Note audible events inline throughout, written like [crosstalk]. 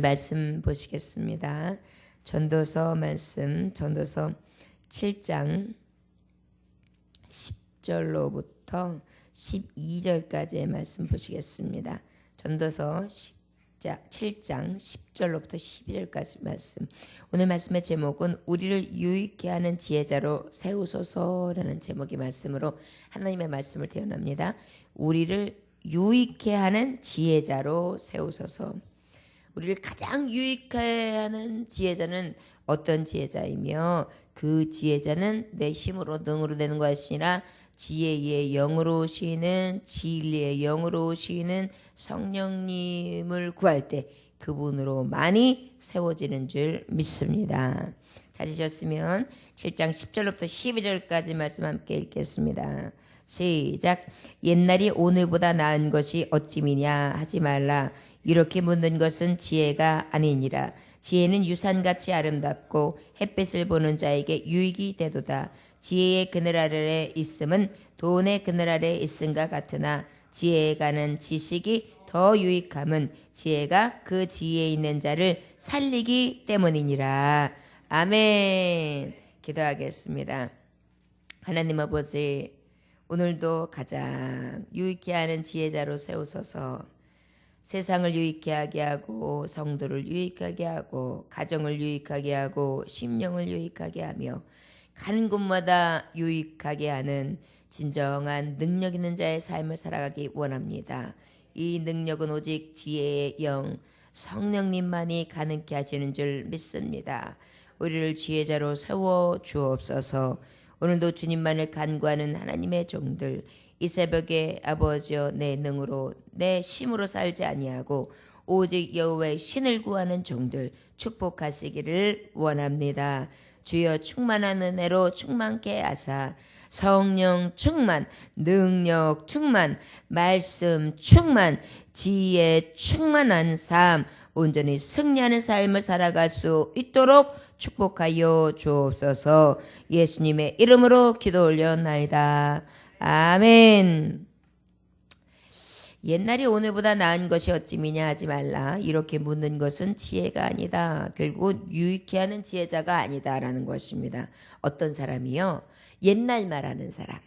말씀 보시겠습니다. 전도서 말씀 전도서 7장 10절로부터 12절까지의 말씀 보시겠습니다. 전도서 10자, 7장 10절로부터 12절까지 말씀. 오늘 말씀의 제목은 우리를 유익게 하는 지혜자로 세우소서라는 제목의 말씀으로 하나님의 말씀을 태어납니다. 우리를 유익게 하는 지혜자로 세우소서. 우리를 가장 유익해 하는 지혜자는 어떤 지혜자이며 그 지혜자는 내 힘으로 능으로 되는 것이 아니라 지혜의 영으로 오시는 진리의 영으로 오시는 성령님을 구할 때 그분으로 많이 세워지는 줄 믿습니다. 찾으셨으면 7장 10절부터 12절까지 말씀 함께 읽겠습니다. 시작. 옛날이 오늘보다 나은 것이 어찌미냐 하지 말라. 이렇게 묻는 것은 지혜가 아니니라. 지혜는 유산같이 아름답고 햇빛을 보는 자에게 유익이 되도다. 지혜의 그늘 아래에 있음은 돈의 그늘 아래에 있음과 같으나 지혜에 가는 지식이 더 유익함은 지혜가 그 지혜에 있는 자를 살리기 때문이니라. 아멘. 기도하겠습니다. 하나님 아버지, 오늘도 가장 유익해 하는 지혜자로 세우소서 세상을 유익해 하게 하고 성도를 유익하게 하고 가정을 유익하게 하고 심령을 유익하게 하며 가는 곳마다 유익하게 하는 진정한 능력 있는 자의 삶을 살아가기 원합니다. 이 능력은 오직 지혜의 영 성령님만이 가능케 하시는 줄 믿습니다. 우리를 지혜자로 세워 주옵소서. 오늘도 주님만을 간구하는 하나님의 종들 이 새벽에 아버지여 내 능으로 내 힘으로 살지 아니하고 오직 여호와의 신을 구하는 종들 축복하시기를 원합니다. 주여 충만한 은혜로 충만케 하사 성령 충만, 능력 충만, 말씀 충만, 지혜 충만한 삶, 온전히 승리하는 삶을 살아갈 수 있도록 축복하여 주옵소서 예수님의 이름으로 기도 올려나이다. 아멘. 옛날이 오늘보다 나은 것이 어찌미냐 하지 말라. 이렇게 묻는 것은 지혜가 아니다. 결국 유익해 하는 지혜자가 아니다라는 것입니다. 어떤 사람이요? 옛날 말하는 사람.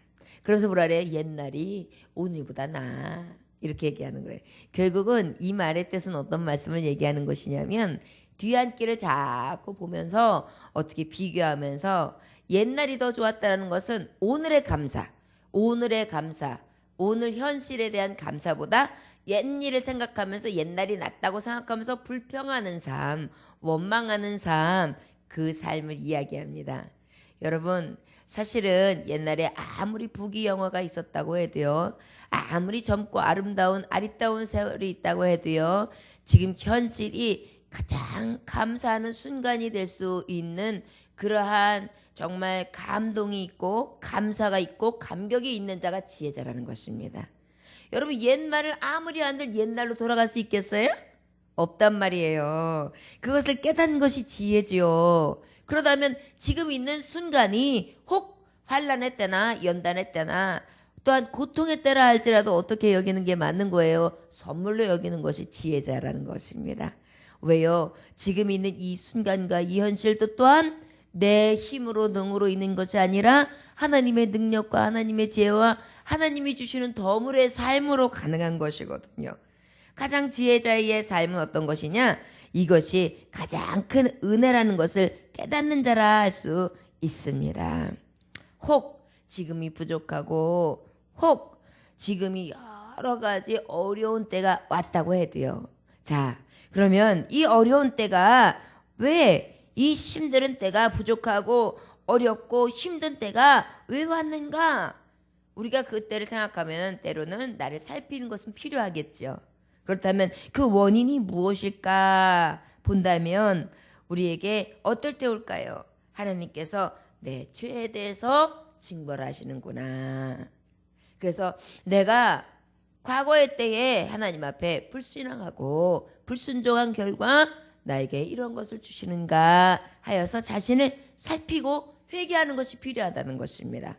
그래서 뭐라 그래요? 옛날이 오늘보다 나아. 이렇게 얘기하는 거예요. 결국은 이 말의 뜻은 어떤 말씀을 얘기하는 것이냐면 뒤안길을 자꾸 보면서 어떻게 비교하면서 옛날이 더 좋았다는 것은 오늘의 감사, 오늘의 감사, 오늘 현실에 대한 감사보다 옛일을 생각하면서 옛날이 낫다고 생각하면서 불평하는 삶, 원망하는 삶, 그 삶을 이야기합니다. 여러분, 사실은 옛날에 아무리 부귀 영화가 있었다고 해도요, 아무리 젊고 아름다운 아리따운 세월이 있다고 해도요, 지금 현실이 가장 감사하는 순간이 될 수 있는 그러한 정말 감동이 있고 감사가 있고 감격이 있는 자가 지혜자라는 것입니다. 여러분 옛말을 아무리 한들 옛날로 돌아갈 수 있겠어요? 없단 말이에요. 그것을 깨닫는 것이 지혜지요. 그러다면 지금 있는 순간이 혹 환란의 때나 연단의 때나 또한 고통의 때라 할지라도 어떻게 여기는 게 맞는 거예요? 선물로 여기는 것이 지혜자라는 것입니다. 왜요? 지금 있는 이 순간과 이 현실도 또한 내 힘으로 능으로 있는 것이 아니라 하나님의 능력과 하나님의 지혜와 하나님이 주시는 덤물의 삶으로 가능한 것이거든요. 가장 지혜자의 삶은 어떤 것이냐? 이것이 가장 큰 은혜라는 것을 깨닫는 자라 할 수 있습니다. 혹 지금이 부족하고 혹 지금이 여러 가지 어려운 때가 왔다고 해도요. 자, 그러면 이 어려운 때가 왜 이 힘든 때가 부족하고 어렵고 힘든 때가 왜 왔는가? 우리가 그 때를 생각하면 때로는 나를 살피는 것은 필요하겠죠. 그렇다면 그 원인이 무엇일까 본다면 우리에게 어떨 때 올까요? 하나님께서 내 죄에 대해서 징벌하시는구나. 그래서 내가 과거의 때에 하나님 앞에 불신앙하고 불순종한 결과 나에게 이런 것을 주시는가 하여서 자신을 살피고 회개하는 것이 필요하다는 것입니다.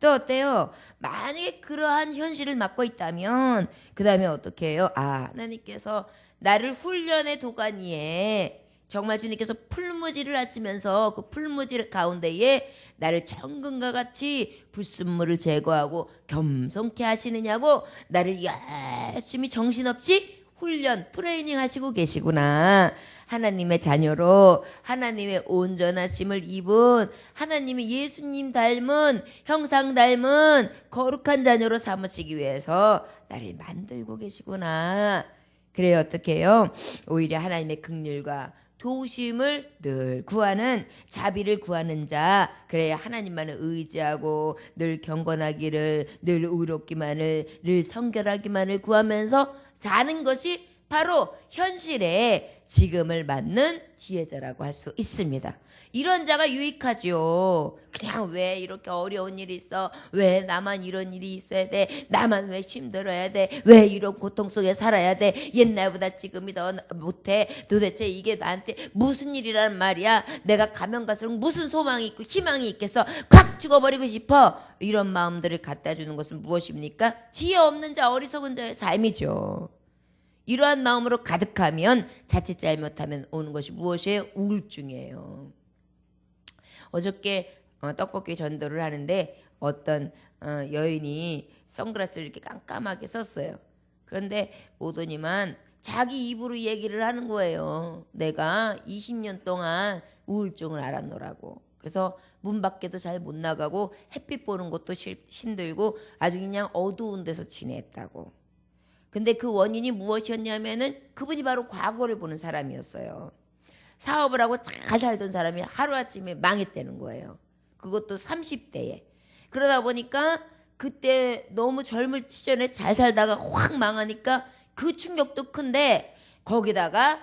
또 어때요? 만약에 그러한 현실을 맡고 있다면 그 다음에 어떻게 해요? 아 하나님께서 나를 훈련의 도가니에 정말 주님께서 풀무지를 하시면서 그 풀무지 가운데에 나를 정금과 같이 불순물을 제거하고 겸손케 하시느냐고 나를 열심히 정신없이 훈련 트레이닝 하시고 계시구나. 하나님의 자녀로 하나님의 온전하심을 입은 하나님의 예수님 닮은 형상 닮은 거룩한 자녀로 삼으시기 위해서 나를 만들고 계시구나. 그래요 어떻게 해요? 오히려 하나님의 긍휼과 도우심을 늘 구하는 자비를 구하는 자 그래야 하나님만을 의지하고 늘 경건하기를 늘 의롭기만을 늘 성결하기만을 구하면서 사는 것이 바로 현실에 지금을 맞는 지혜자라고 할 수 있습니다. 이런 자가 유익하지요. 그냥 왜 이렇게 어려운 일이 있어? 왜 나만 이런 일이 있어야 돼? 나만 왜 힘들어야 돼? 왜 이런 고통 속에 살아야 돼? 옛날보다 지금이 더 못해? 도대체 이게 나한테 무슨 일이란 말이야? 내가 가면 갈수록 무슨 소망이 있고 희망이 있겠어? 콱 죽어버리고 싶어. 이런 마음들을 갖다 주는 것은 무엇입니까? 지혜 없는 자, 어리석은 자의 삶이죠. 이러한 마음으로 가득하면 자칫 잘못하면 오는 것이 무엇이에요? 우울증이에요. 어저께 어, 떡볶이 전도를 하는데 어떤 어, 여인이 선글라스를 이렇게 깜깜하게 썼어요. 그런데 오더니만 자기 입으로 얘기를 하는 거예요. 내가 20년 동안 우울증을 앓았노라고. 그래서 문 밖에도 잘 못 나가고 햇빛 보는 것도 시- 힘들고 아주 그냥 어두운 데서 지냈다고. 근데 그 원인이 무엇이었냐면은 그분이 바로 과거를 보는 사람이었어요. 사업을 하고 잘 살던 사람이 하루아침에 망했다는 거예요. 그것도 30대에. 그러다 보니까 그때 너무 젊을 시절에 잘 살다가 확 망하니까 그 충격도 큰데 거기다가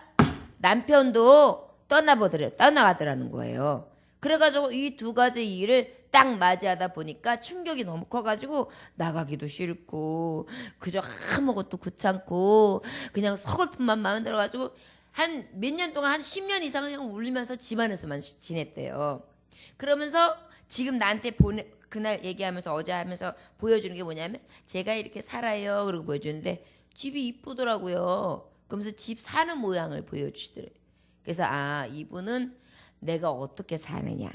남편도 떠나보더래 떠나가더라는 거예요. 그래가지고 이 두 가지 일을 딱 맞이하다 보니까 충격이 너무 커가지고 나가기도 싫고 그저 아무것도 귀찮고 그냥 서글픔만 마음에 들어가지고 한 몇 년 동안 한 10년 이상을 그냥 울면서 집안에서만 시- 지냈대요. 그러면서 지금 나한테 보내 그날 얘기하면서 어제 하면서 보여주는 게 뭐냐면 제가 이렇게 살아요. 그러고 보여주는데 집이 이쁘더라고요. 그러면서 집 사는 모양을 보여주시더래요. 그래서 아 이분은 내가 어떻게 사느냐,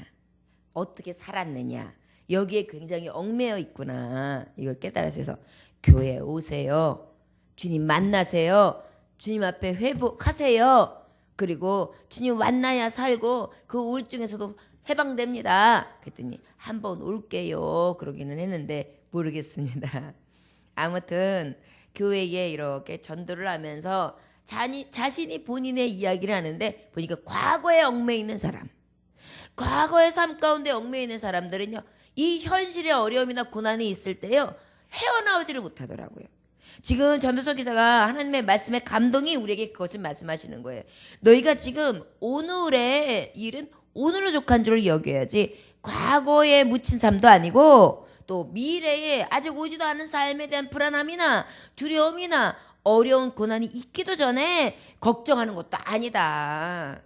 어떻게 살았느냐 여기에 굉장히 얽매여 있구나 이걸 깨달아서 해서 교회 오세요. 주님 만나세요. 주님 앞에 회복하세요. 그리고 주님 만나야 살고 그 우울증에서도 해방됩니다. 그랬더니 한번 올게요. 그러기는 했는데 모르겠습니다. [laughs] 아무튼 교회에 이렇게 전도를 하면서 자니, 자신이 본인의 이야기를 하는데 보니까 과거에 얽매여 있는 사람, 과거의 삶 가운데 얽매여 있는 사람들은요, 이 현실의 어려움이나 고난이 있을 때요, 헤어나오지를 못하더라고요. 지금 전도서 기자가 하나님의 말씀의 감동이 우리에게 그것을 말씀하시는 거예요. 너희가 지금 오늘의 일은 오늘로 족한 줄 여겨야지 과거에 묻힌 삶도 아니고 또 미래에 아직 오지도 않은 삶에 대한 불안함이나 두려움이나 어려운 고난이 있기도 전에 걱정하는 것도 아니다.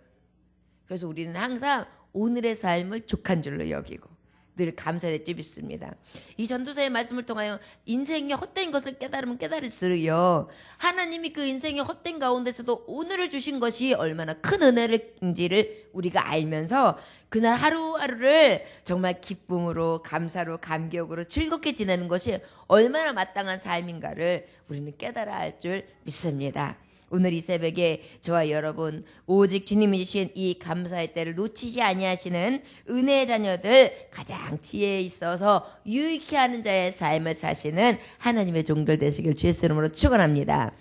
그래서 우리는 항상 오늘의 삶을 족한 줄로 여기고 늘 감사의 집 있습니다. 이 전도사의 말씀을 통하여 인생의 헛된 것을 깨달으면 깨달을수록요. 하나님이 그 인생의 헛된 가운데서도 오늘을 주신 것이 얼마나 큰 은혜인지를 우리가 알면서 그날 하루하루를 정말 기쁨으로 감사로 감격으로 즐겁게 지내는 것이 얼마나 마땅한 삶인가를 우리는 깨달아 할줄 믿습니다. 오늘 이 새벽에 저와 여러분 오직 주님이 주신 이 감사의 때를 놓치지 아니하시는 은혜의 자녀들 가장 지혜에 있어서 유익해 하는 자의 삶을 사시는 하나님의 종들 되시길 주의 이름으로 축원합니다.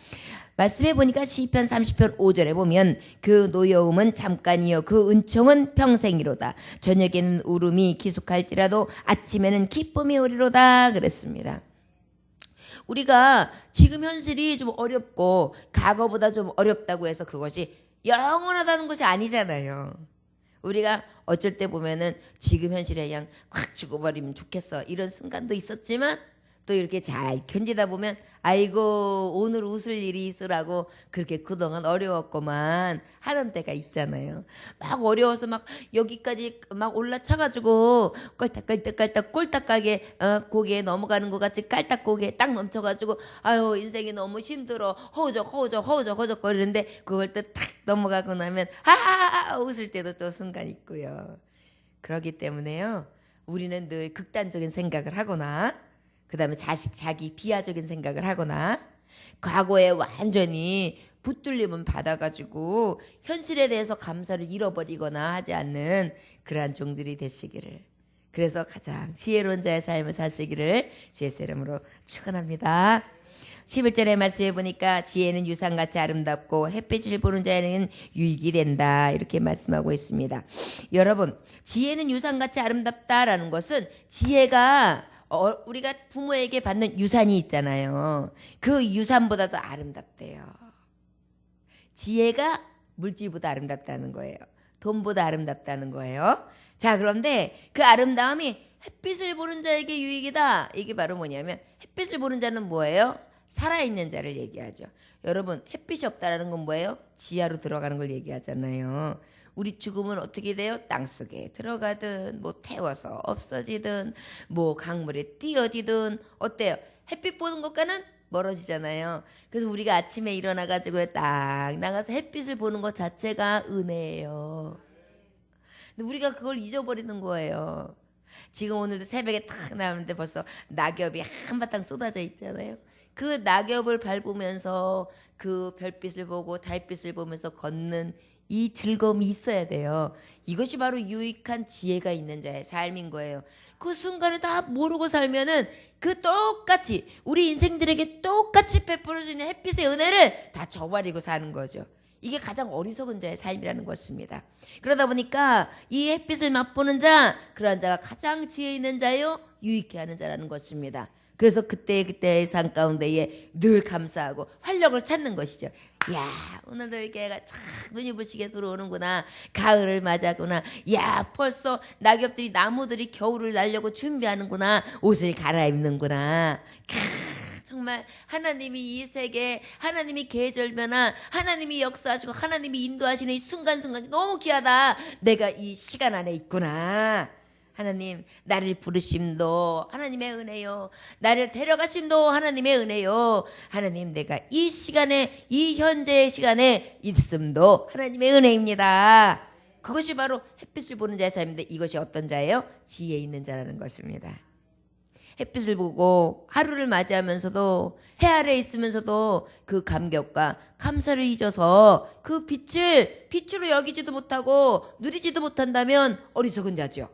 말씀해 보니까 시편 30편 5절에 보면 그 노여움은 잠깐이요 그 은총은 평생이로다 저녁에는 울음이 기숙할지라도 아침에는 기쁨이 오리로다 그랬습니다. 우리가 지금 현실이 좀 어렵고 과거보다 좀 어렵다고 해서 그것이 영원하다는 것이 아니잖아요. 우리가 어쩔 때 보면은 지금 현실에 그냥 확 죽어버리면 좋겠어 이런 순간도 있었지만 또 이렇게 잘 견디다 보면 아이고 오늘 웃을 일이 있으라고 그렇게 그동안 어려웠구만 하는 때가 있잖아요. 막 어려워서 막 여기까지 막 올라차가지고 껄딱껄딱껄딱 꼴딱하게 어, 고개에 넘어가는 것 같이 깔딱 고개에 딱 넘쳐가지고 아유 인생이 너무 힘들어 허우적 허우적 허우적 허우적 거리는데 그걸 또 탁 넘어가고 나면 하하하 웃을 때도 또 순간 있고요. 그렇기 때문에요. 우리는 늘 극단적인 생각을 하거나 그 다음에 자식 자기 비하적인 생각을 하거나 과거에 완전히 붙들림은 받아가지고 현실에 대해서 감사를 잃어버리거나 하지 않는 그러한 종들이 되시기를 그래서 가장 지혜로운 자의 삶을 사시기를 주의 이름으로 축원합니다. 11절의 말씀에 보니까 지혜는 유산같이 아름답고 햇빛을 보는 자에는 유익이 된다 이렇게 말씀하고 있습니다. 여러분 지혜는 유산같이 아름답다라는 것은 지혜가 어, 우리가 부모에게 받는 유산이 있잖아요. 그 유산보다도 아름답대요. 지혜가 물질보다 아름답다는 거예요. 돈보다 아름답다는 거예요. 자, 그런데 그 아름다움이 햇빛을 보는 자에게 유익이다. 이게 바로 뭐냐면 햇빛을 보는 자는 뭐예요? 살아있는 자를 얘기하죠. 여러분, 햇빛이 없다라는 건 뭐예요? 지하로 들어가는 걸 얘기하잖아요. 우리 죽음은 어떻게 돼요? 땅 속에 들어가든 뭐 태워서 없어지든 뭐 강물에 뛰어지든 어때요? 햇빛 보는 것과는 멀어지잖아요. 그래서 우리가 아침에 일어나 가지고 딱 나가서 햇빛을 보는 것 자체가 은혜예요. 근데 우리가 그걸 잊어버리는 거예요. 지금 오늘도 새벽에 탁 나오는데 벌써 낙엽이 한바탕 쏟아져 있잖아요. 그 낙엽을 밟으면서 그 별빛을 보고 달빛을 보면서 걷는 이 즐거움이 있어야 돼요. 이것이 바로 유익한 지혜가 있는 자의 삶인 거예요. 그 순간을 다 모르고 살면은 그 똑같이 우리 인생들에게 똑같이 베풀어주는 햇빛의 은혜를 다 저버리고 사는 거죠. 이게 가장 어리석은 자의 삶이라는 것입니다. 그러다 보니까 이 햇빛을 맛보는 자, 그러한 자가 가장 지혜 있는 자요, 유익해 하는 자라는 것입니다. 그래서 그때 그때의 삶 가운데에 늘 감사하고 활력을 찾는 것이죠. 야 오늘도 이렇게 해가 쫙 눈이 부시게 들어오는구나. 가을을 맞았구나. 야 벌써 낙엽들이 나무들이 겨울을 날려고 준비하는구나. 옷을 갈아입는구나. 캬, 정말 하나님이 이 세계 하나님이 계절 변화 하나님이 역사하시고 하나님이 인도하시는 이 순간순간이 너무 귀하다. 내가 이 시간 안에 있구나. 하나님 나를 부르심도 하나님의 은혜요. 나를 데려가심도 하나님의 은혜요. 하나님 내가 이 시간에 이 현재의 시간에 있음도 하나님의 은혜입니다. 그것이 바로 햇빛을 보는 자의 삶인데 이것이 어떤 자예요? 지혜 있는 자라는 것입니다. 햇빛을 보고 하루를 맞이하면서도 해 아래 있으면서도 그 감격과 감사를 잊어서 그 빛을 빛으로 여기지도 못하고 누리지도 못한다면 어리석은 자죠.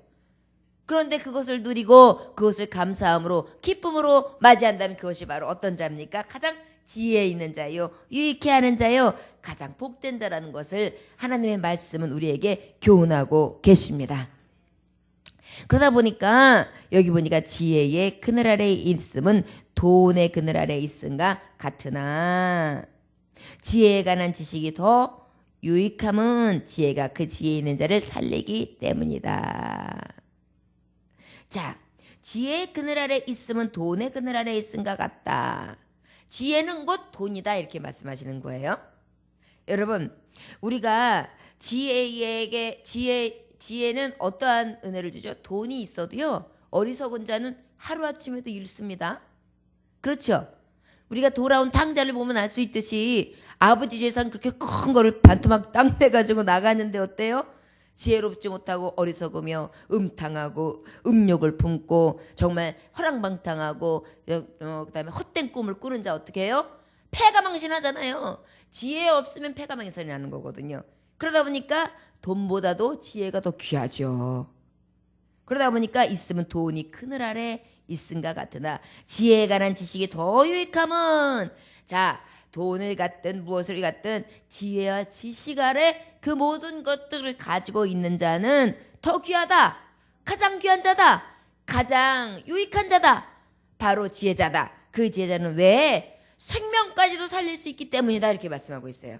그런데 그것을 누리고 그것을 감사함으로 기쁨으로 맞이한다면 그것이 바로 어떤 자입니까? 가장 지혜 있는 자요, 유익해 하는 자요, 가장 복된 자라는 것을 하나님의 말씀은 우리에게 교훈하고 계십니다. 그러다 보니까 여기 보니까 지혜의 그늘 아래 있음은 돈의 그늘 아래 있음과 같으나 지혜에 관한 지식이 더 유익함은 지혜가 그 지혜 있는 자를 살리기 때문이다. 자, 지혜의 그늘 아래 있음은 돈의 그늘 아래 있음과 같다. 지혜는 곧 돈이다 이렇게 말씀하시는 거예요. 여러분, 우리가 지혜에게 지혜 지혜는 어떠한 은혜를 주죠? 돈이 있어도요. 어리석은 자는 하루아침에도 잃습니다. 그렇죠? 우리가 돌아온 탕자를 보면 알 수 있듯이 아버지 재산 그렇게 큰 거를 반토막 땅 내가지고 나갔는데 어때요? 지혜롭지 못하고 어리석으며 음탕하고 음욕을 품고 정말 허랑방탕하고 어, 그다음에 헛된 꿈을 꾸는 자 어떻게 해요? 패가 망신하잖아요. 지혜 없으면 패가 망신이 나는 거거든요. 그러다 보니까 돈보다도 지혜가 더 귀하죠. 그러다 보니까 있으면 돈이 그늘 아래 있음과 같으나 지혜에 관한 지식이 더 유익함은 자 돈을 갖든 무엇을 갖든 지혜와 지식 아래 그 모든 것들을 가지고 있는 자는 더 귀하다. 가장 귀한 자다. 가장 유익한 자다. 바로 지혜자다. 그 지혜자는 왜 생명까지도 살릴 수 있기 때문이다. 이렇게 말씀하고 있어요.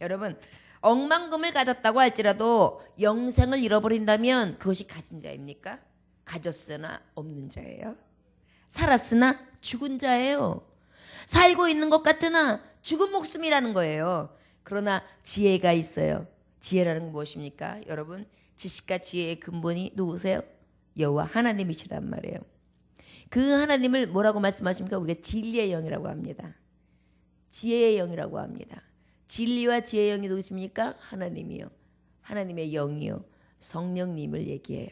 여러분, 억만금을 가졌다고 할지라도 영생을 잃어버린다면 그것이 가진 자입니까? 가졌으나 없는 자예요. 살았으나 죽은 자예요. 살고 있는 것 같으나 죽은 목숨이라는 거예요. 그러나 지혜가 있어요. 지혜라는 건 무엇입니까? 여러분, 지식과 지혜의 근본이 누구세요? 여호와 하나님이시란 말이에요. 그 하나님을 뭐라고 말씀하십니까? 우리가 진리의 영이라고 합니다. 지혜의 영이라고 합니다. 진리와 지혜의 영이 누구십니까? 하나님이요. 하나님의 영이요. 성령님을 얘기해요.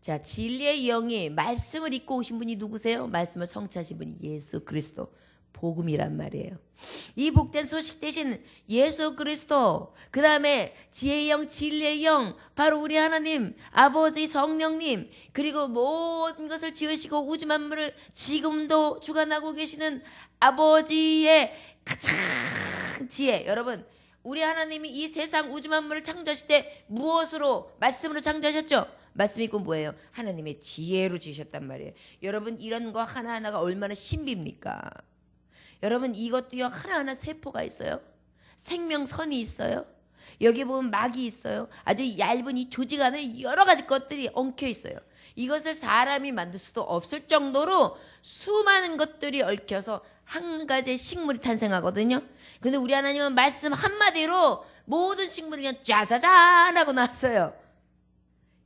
자, 진리의 영이 말씀을 읽고 오신 분이 누구세요? 말씀을 성취하신 분이 예수 그리스도. 복음이란 말이에요. 이 복된 소식 대신 예수 그리스도, 그 다음에 지혜의 영, 진리의 영, 바로 우리 하나님, 아버지 성령님, 그리고 모든 것을 지으시고 우주 만물을 지금도 주관하고 계시는 아버지의 가장 지혜. 여러분, 우리 하나님이 이 세상 우주 만물을 창조하실 때 무엇으로, 말씀으로 창조하셨죠? 말씀이 그 뭐예요? 하나님의 지혜로 지으셨단 말이에요. 여러분, 이런 거 하나하나가 얼마나 신비입니까? 여러분 이것도요 하나하나 세포가 있어요. 생명선이 있어요. 여기 보면 막이 있어요. 아주 얇은 이 조직 안에 여러 가지 것들이 엉켜 있어요. 이것을 사람이 만들 수도 없을 정도로 수많은 것들이 얽혀서 한 가지의 식물이 탄생하거든요. 근데 우리 하나님은 말씀 한마디로 모든 식물이 그냥 짜자잔 하고 나왔어요.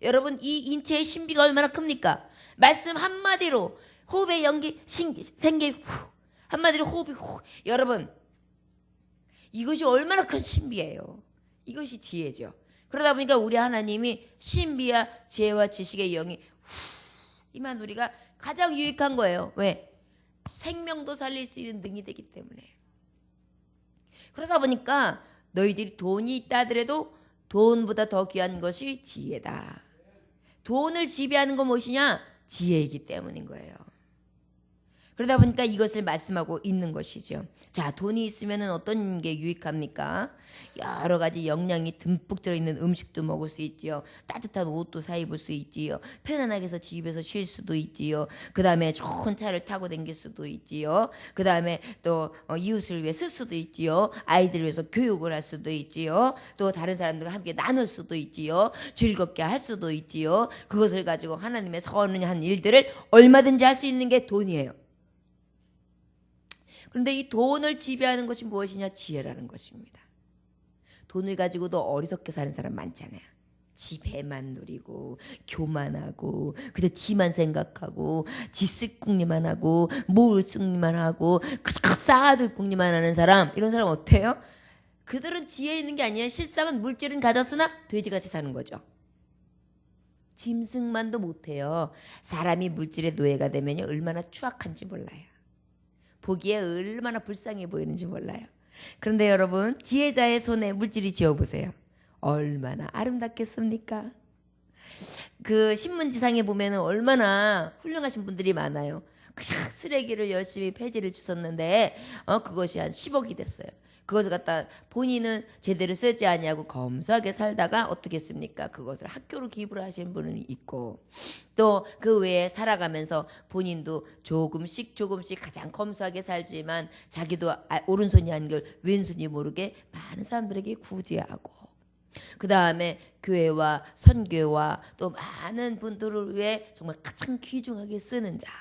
여러분 이 인체의 신비가 얼마나 큽니까? 말씀 한마디로 호흡의 연기 신, 생기 후, 한마디로 호흡이 후. 여러분 이것이 얼마나 큰 신비예요. 이것이 지혜죠. 그러다 보니까 우리 하나님이 신비와 지혜와 지식의 영이 후, 이만 우리가 가장 유익한 거예요. 왜? 생명도 살릴 수 있는 능이 되기 때문에. 그러다 보니까 너희들이 돈이 있다 하더라도 돈보다 더 귀한 것이 지혜다. 돈을 지배하는 건 무엇이냐? 지혜이기 때문인 거예요. 그러다 보니까 이것을 말씀하고 있는 것이죠. 자, 돈이 있으면 어떤 게 유익합니까? 여러 가지 영양이 듬뿍 들어있는 음식도 먹을 수 있지요. 따뜻한 옷도 사 입을 수 있지요. 편안하게 해서 집에서 쉴 수도 있지요. 그 다음에 좋은 차를 타고 다닐 수도 있지요. 그 다음에 또 어, 이웃을 위해 쓸 수도 있지요. 아이들을 위해서 교육을 할 수도 있지요. 또 다른 사람들과 함께 나눌 수도 있지요. 즐겁게 할 수도 있지요. 그것을 가지고 하나님의 선한 일들을 얼마든지 할 수 있는 게 돈이에요. 그런데 이 돈을 지배하는 것이 무엇이냐? 지혜라는 것입니다. 돈을 가지고도 어리석게 사는 사람 많잖아요. 지배만 누리고 교만하고 그저 지만 생각하고 지쓱궁리만 하고 몰승리만 하고 그저 쌓아둘 궁리만 하는 사람 이런 사람 어때요? 그들은 지혜 있는 게 아니에요. 실상은 물질은 가졌으나 돼지같이 사는 거죠. 짐승만도 못해요. 사람이 물질의 노예가 되면 얼마나 추악한지 몰라요. 보기에 얼마나 불쌍해 보이는지 몰라요. 그런데 여러분, 지혜자의 손에 물질이 지어보세요. 얼마나 아름답겠습니까? 그 신문지상에 보면 얼마나 훌륭하신 분들이 많아요. 그냥 쓰레기를 열심히 폐지를 주셨는데, 어, 그것이 한 10억이 됐어요. 그것을 갖다 본인은 제대로 쓰지 아니하고 검소하게 살다가 어떻게 했습니까? 그것을 학교로 기부를 하신 분은 있고 또 그 외에 살아가면서 본인도 조금씩 조금씩 가장 검소하게 살지만 자기도 아, 오른손이 한걸 왼손이 모르게 많은 사람들에게 구제하고 그 다음에 교회와 선교와 또 많은 분들을 위해 정말 가장 귀중하게 쓰는 자.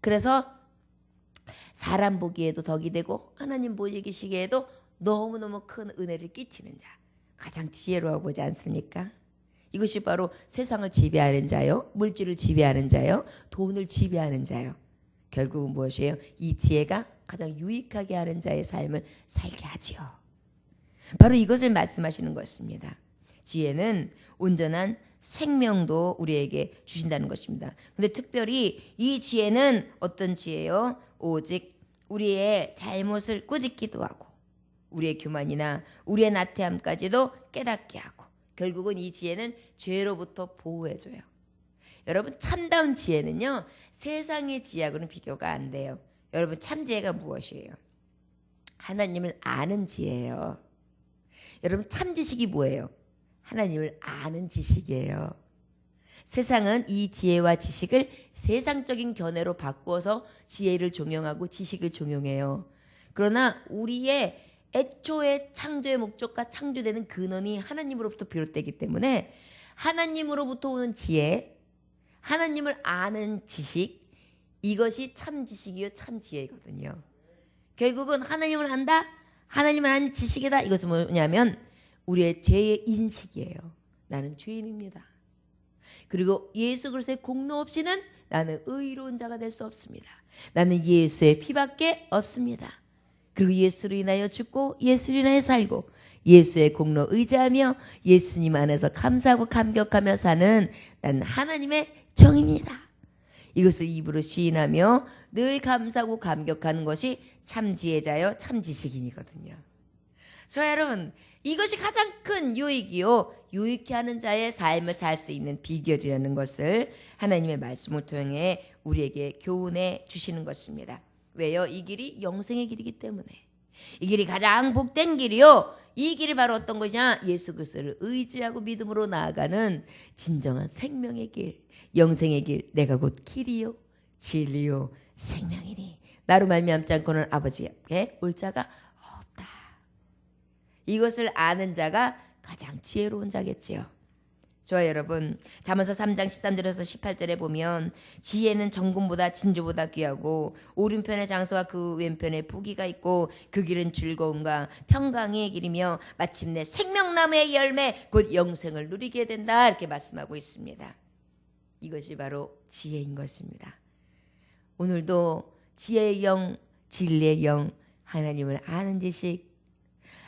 그래서 사람 보기에도 덕이 되고 하나님 보시기에도 너무너무 큰 은혜를 끼치는 자. 가장 지혜로워 보지 않습니까? 이것이 바로 세상을 지배하는 자요, 물질을 지배하는 자요, 돈을 지배하는 자요. 결국은 무엇이에요? 이 지혜가 가장 유익하게 하는 자의 삶을 살게 하지요. 바로 이것을 말씀하시는 것입니다. 지혜는 온전한 생명도 우리에게 주신다는 것입니다. 근데 특별히 이 지혜는 어떤 지혜요? 오직 우리의 잘못을 꾸짖기도 하고 우리의 교만이나 우리의 나태함까지도 깨닫게 하고 결국은 이 지혜는 죄로부터 보호해줘요. 여러분 참다운 지혜는요 세상의 지혜하고는 비교가 안 돼요. 여러분 참 지혜가 무엇이에요? 하나님을 아는 지혜예요. 여러분 참 지식이 뭐예요? 하나님을 아는 지식이에요. 세상은 이 지혜와 지식을 세상적인 견해로 바꾸어서 지혜를 종용하고 지식을 종용해요. 그러나 우리의 애초에 창조의 목적과 창조되는 근원이 하나님으로부터 비롯되기 때문에 하나님으로부터 오는 지혜, 하나님을 아는 지식, 이것이 참 지식이요 참 지혜거든요. 결국은 하나님을 안다, 하나님을 아는 지식이다. 이것은 뭐냐면 우리의 죄의 인식이에요. 나는 죄인입니다. 그리고 예수 그리스도의 공로 없이는 나는 의로운 자가 될 수 없습니다. 나는 예수의 피밖에 없습니다. 그리고 예수로 인하여 죽고 예수로 인하여 살고 예수의 공로 의지하며 예수님 안에서 감사하고 감격하며 사는 나는 하나님의 정입니다. 이것을 입으로 시인하며 늘 감사하고 감격하는 것이 참 지혜자요 참 지식인이거든요. 저 여러분 이것이 가장 큰 유익이요 유익해 하는 자의 삶을 살 수 있는 비결이라는 것을 하나님의 말씀을 통해 우리에게 교훈해 주시는 것입니다. 왜요? 이 길이 영생의 길이기 때문에 이 길이 가장 복된 길이요. 이 길이 바로 어떤 것이냐? 예수 그리스도를 의지하고 믿음으로 나아가는 진정한 생명의 길, 영생의 길. 내가 곧 길이요, 진리요, 생명이니 나로 말미암지 않고는 아버지께 올 자가 없다. 이것을 아는 자가 가장 지혜로운 자겠지요. 저와 여러분, 잠언서 3장 13절에서 18절에 보면 지혜는 정금보다 진주보다 귀하고 오른편의 장소와 그 왼편에 부귀가 있고 그 길은 즐거움과 평강의 길이며 마침내 생명나무의 열매 곧 영생을 누리게 된다 이렇게 말씀하고 있습니다. 이것이 바로 지혜인 것입니다. 오늘도 지혜의 영, 진리의 영, 하나님을 아는 지식,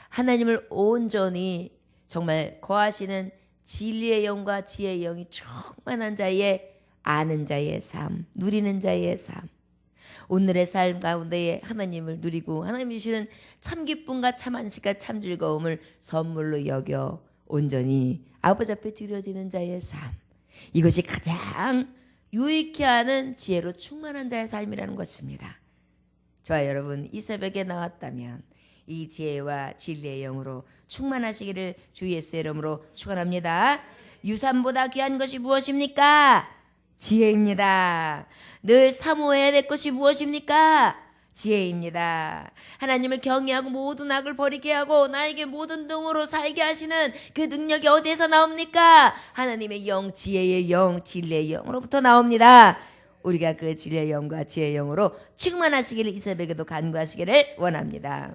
하나님을 온전히 정말 거하시는 진리의 영과 지혜의 영이 충만한 자의 아는 자의 삶, 누리는 자의 삶. 오늘의 삶 가운데에 하나님을 누리고 하나님 주시는 참 기쁨과 참 안식과 참 즐거움을 선물로 여겨 온전히 아버지 앞에 드려지는 자의 삶. 이것이 가장 유익해 하는 지혜로 충만한 자의 삶이라는 것입니다. 저와 여러분 이 새벽에 나왔다면 이 지혜와 진리의 영으로 충만하시기를 주 예수의 이름으로 축원합니다. 유산보다 귀한 것이 무엇입니까? 지혜입니다. 늘 사모해야 될 것이 무엇입니까? 지혜입니다. 하나님을 경외하고 모든 악을 버리게 하고 나에게 모든 등으로 살게 하시는 그 능력이 어디에서 나옵니까? 하나님의 영, 지혜의 영, 진리의 영으로부터 나옵니다. 우리가 그 진리의 영과 지혜의 영으로 충만하시기를 이 새벽에도 간구하시기를 원합니다.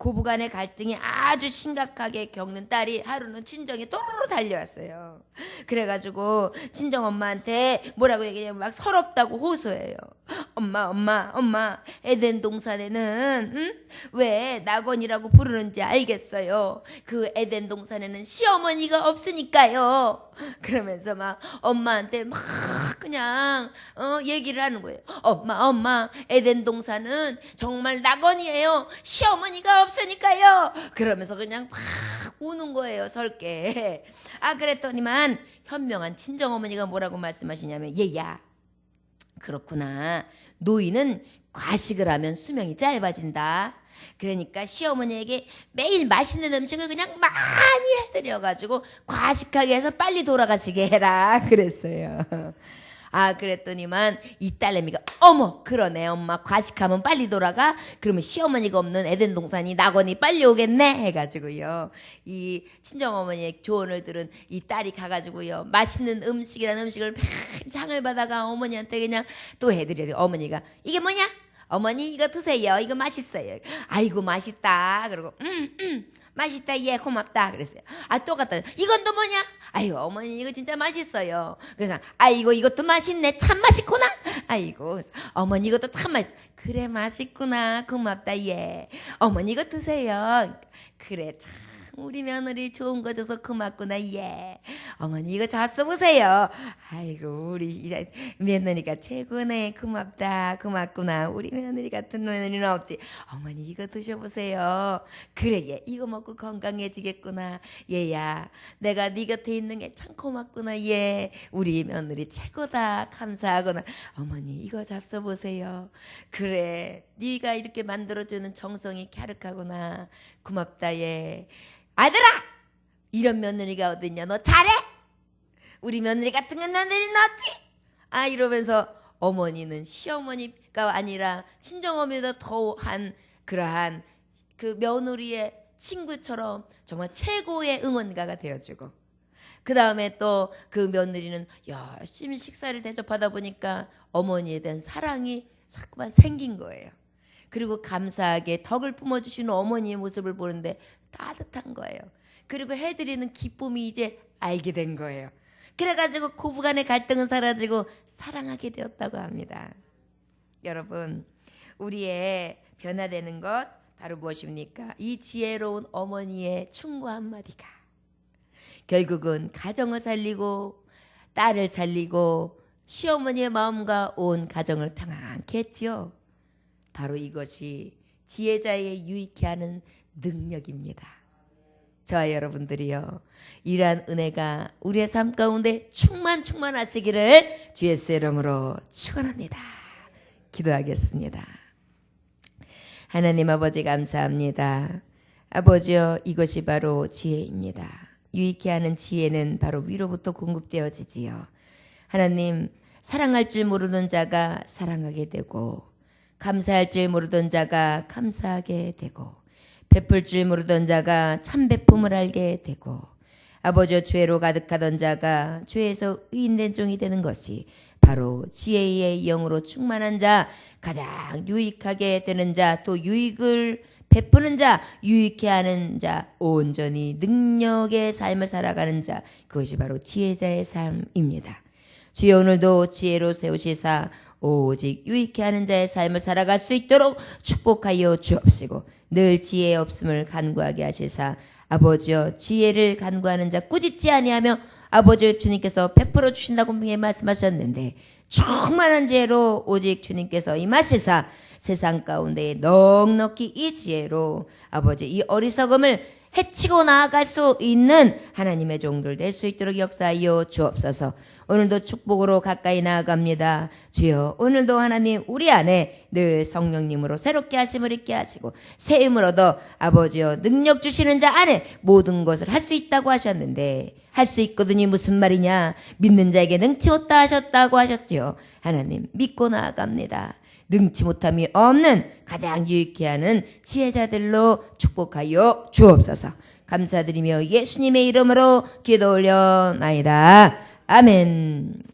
고부간의 갈등이 아주 심각하게 겪는 딸이 하루는 친정에 또르르 달려왔어요. 그래가지고 친정 엄마한테 뭐라고 얘기냐면 막 서럽다고 호소해요. 엄마, 엄마, 엄마, 에덴 동산에는 응? 왜 낙원이라고 부르는지 알겠어요. 그 에덴 동산에는 시어머니가 없으니까요. 그러면서 막 엄마한테 막 그냥 어, 얘기를 하는 거예요. 엄마, 엄마, 에덴 동산은 정말 낙원이에요. 시어머니가 없 으니까요. 그러면서 그냥 막 우는 거예요, 설게. 아, 그랬더니만 현명한 친정어머니가 뭐라고 말씀하시냐면 얘야. 그렇구나. 노인은 과식을 하면 수명이 짧아진다. 그러니까 시어머니에게 매일 맛있는 음식을 그냥 많이 해드려가지고 과식하게 해서 빨리 돌아가시게 해라. [laughs] 그랬어요. 아, 그랬더니만 이 딸내미가 어머, 그러네. 엄마 과식하면 빨리 돌아가. 그러면 시어머니가 없는 에덴 동산이 낙원이 빨리 오겠네. 해가지고요. 이 친정 어머니의 조언을 들은 이 딸이 가가지고요. 맛있는 음식이라는 음식을 장을 받아가 어머니한테 그냥 또 해드려요. 어머니가 이게 뭐냐? 어머니 이거 드세요. 이거 맛있어요. 아이고 맛있다. 그리고 음, 음. 맛있다. 예, 고맙다. 그랬어요. 아, 똑같다. 이건 또 뭐냐? 아이고, 어머니 이거 진짜 맛있어요. 그래서 아이고, 이것도 맛있네. 참 맛있구나. 아이고, 어머니 이것도 참 맛있어. 그래, 맛있구나. 고맙다. 예. 어머니 이거 드세요. 그래, 참. 우리 며느리 좋은 거 줘서 고맙구나. 예. 어머니 이거 잘 써보세요. 아이고 우리 며느리가 최고네. 고맙다. 고맙구나. 우리 며느리 같은 며느리는 없지. 어머니 이거 드셔보세요. 그래 얘 이거 먹고 건강해지겠구나. 얘야 내가 네 곁에 있는 게 참 고맙구나. 얘 우리 며느리 최고다. 감사하구나. 어머니 이거 잡숴 보세요. 그래 네가 이렇게 만들어주는 정성이 갸륵하구나. 고맙다 얘. 아들아 이런 며느리가 어딨냐? 너 잘해? 우리 며느리 같은 건 며느리는 없지? 아 이러면서 어머니는 시어머니가 아니라 친정어머니보다 더한 그러한 그 며느리의 친구처럼 정말 최고의 응원가가 되어주고 그 다음에 또 그 며느리는 열심히 식사를 대접하다 보니까 어머니에 대한 사랑이 자꾸만 생긴 거예요. 그리고 감사하게 덕을 품어주시는 어머니의 모습을 보는데 따뜻한 거예요. 그리고 해드리는 기쁨이 이제 알게 된 거예요. 그래가지고 고부간의 갈등은 사라지고 사랑하게 되었다고 합니다. 여러분, 우리의 변화되는 것 바로 무엇입니까? 이 지혜로운 어머니의 충고 한마디가 결국은 가정을 살리고 딸을 살리고 시어머니의 마음과 온 가정을 평안케 했지요. 바로 이것이 지혜자의 유익해 하는 능력입니다. 저와 여러분들이요. 이러한 은혜가 우리의 삶 가운데 충만 충만하시기를 주의 이름으로 축원합니다. 기도하겠습니다. 하나님 아버지 감사합니다. 아버지여 이것이 바로 지혜입니다. 유익해 하는 지혜는 바로 위로부터 공급되어지지요. 하나님 사랑할 줄 모르는 자가 사랑하게 되고 감사할 줄 모르던 자가 감사하게 되고 베풀 줄 모르던 자가 참 베품을 알게 되고 아버지 죄로 가득하던 자가 죄에서 의인된 종이 되는 것이 바로 지혜의 영으로 충만한 자 가장 유익하게 되는 자 또 유익을 베푸는 자 유익해 하는 자 온전히 능력의 삶을 살아가는 자 그것이 바로 지혜자의 삶입니다. 주여 오늘도 지혜로 세우시사 오직 유익해 하는 자의 삶을 살아갈 수 있도록 축복하여 주옵시고 늘 지혜 없음을 간구하게 하시사 아버지여 지혜를 간구하는 자 꾸짖지 아니하며 아버지 주님께서 베풀어 주신다고 말씀하셨는데 충만한 지혜로 오직 주님께서 임하시사 세상 가운데 넉넉히 이 지혜로 아버지 이 어리석음을 해치고 나아갈 수 있는 하나님의 종들 될 수 있도록 역사하여 주옵소서. 오늘도 축복으로 가까이 나아갑니다. 주여, 오늘도 하나님 우리 안에 늘 성령님으로 새롭게 하심을 있게 하시고 새 힘을 얻어 아버지여 능력 주시는 자 안에 모든 것을 할 수 있다고 하셨는데 할 수 있거든이 무슨 말이냐? 믿는 자에게 능치 못다 하셨다고 하셨지요. 하나님 믿고 나아갑니다. 능치 못함이 없는 가장 유익해 하는 지혜자들로 축복하여 주옵소서. 감사드리며 예수님의 이름으로 기도 올려나이다. 아멘.